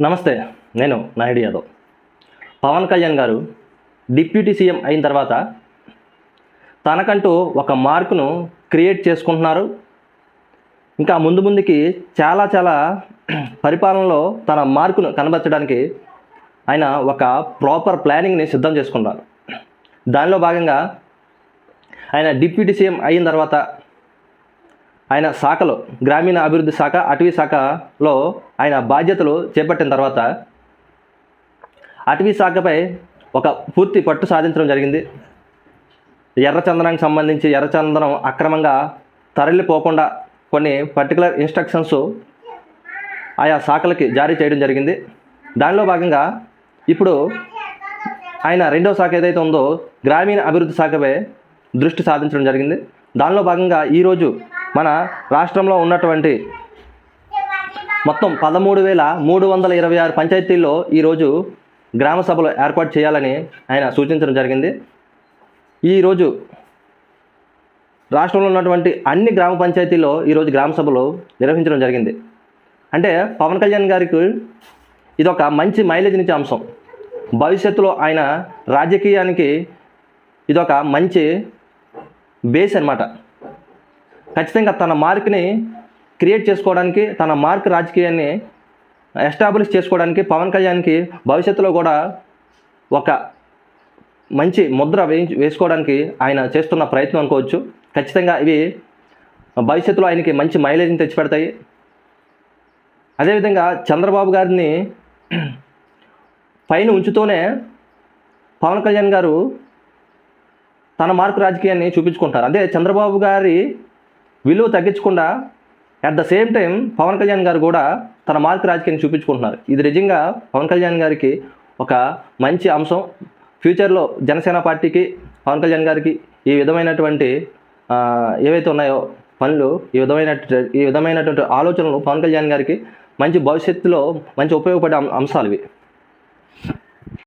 నమస్తే నేను నాయుడు యాదవ్. పవన్ కళ్యాణ్ గారు డిప్యూటీ సీఎం అయిన తర్వాత తనకంటూ ఒక మార్కును క్రియేట్ చేసుకుంటున్నారు. ఇంకా ముందు ముందుకి చాలా చాలా పరిపాలనలో తన మార్కును కనబరచడానికి ఆయన ఒక ప్రాపర్ ప్లానింగ్ని సిద్ధం చేసుకున్నారు దానిలో భాగంగా ఆయన డిప్యూటీ సీఎం అయిన తర్వాత ఆయన శాఖలో గ్రామీణ అభివృద్ధి శాఖ అటవీ శాఖలో ఆయన బాధ్యతలు చేపట్టిన తర్వాత అటవీ శాఖపై ఒక పూర్తి పట్టు సాధించడం జరిగింది. ఎర్రచందనానికి సంబంధించి ఎర్రచందనం అక్రమంగా తరలిపోకుండా కొన్ని పర్టికులర్ ఇన్స్ట్రక్షన్స్ ఆయా శాఖలకి జారీ చేయడం జరిగింది. దానిలో భాగంగా ఇప్పుడు ఆయన రెండో శాఖ ఏదైతే ఉందో గ్రామీణ అభివృద్ధి శాఖపై దృష్టి సాధించడం జరిగింది. దానిలో భాగంగా ఈరోజు మన రాష్ట్రంలో ఉన్నటువంటి మొత్తం పదమూడు వేల మూడు వందల ఇరవై ఆరు పంచాయతీల్లో ఈరోజు గ్రామ సభలు ఏర్పాటు చేయాలని ఆయన సూచించడం జరిగింది. ఈరోజు రాష్ట్రంలో ఉన్నటువంటి అన్ని గ్రామ పంచాయతీల్లో ఈరోజు గ్రామ సభలు నిర్వహించడం జరిగింది. అంటే పవన్ కళ్యాణ్ గారికి ఇది ఒక మంచి మైలేజ్ ఇచ్చే అంశం. భవిష్యత్తులో ఆయన రాజకీయానికి ఇదొక మంచి బేస్ అన్నమాట. ఖచ్చితంగా తన మార్క్ని క్రియేట్ చేసుకోవడానికి తన మార్క్ రాజకీయాన్ని ఎస్టాబ్లిష్ చేసుకోవడానికి పవన్ కళ్యాణ్కి భవిష్యత్తులో కూడా ఒక మంచి ముద్ర వేయించి వేసుకోవడానికి ఆయన చేస్తున్న ప్రయత్నం అనుకోవచ్చు. ఖచ్చితంగా ఇవి భవిష్యత్తులో ఆయనకి మంచి మైలేజ్ని తెచ్చిపెడతాయి. అదేవిధంగా చంద్రబాబు గారిని పైన ఉంచుతూనే పవన్ కళ్యాణ్ గారు తన మార్కు రాజకీయాన్ని చూపించుకుంటారు. అదే చంద్రబాబు గారి విలువ తగ్గించకుండా at the same time Pawan Kalyan garu కూడా తన మార్క్ రాజకీయాన్ని చూపించుకుంటున్నారు. ఇది నిజంగా పవన్ కళ్యాణ్ గారికి ఒక మంచి అంశం. ఫ్యూచర్లో జనసేన పార్టీకి పవన్ కళ్యాణ్ గారికి ఈ విధమైనటువంటి ఏవైతే ఉన్నాయో పనులు ఈ విధమైన ఈ విధమైనటువంటి ఆలోచనలు పవన్ కళ్యాణ్ గారికి మంచి భవిష్యత్తులో మంచి ఉపయోగపడే అంశాలు ఇవి.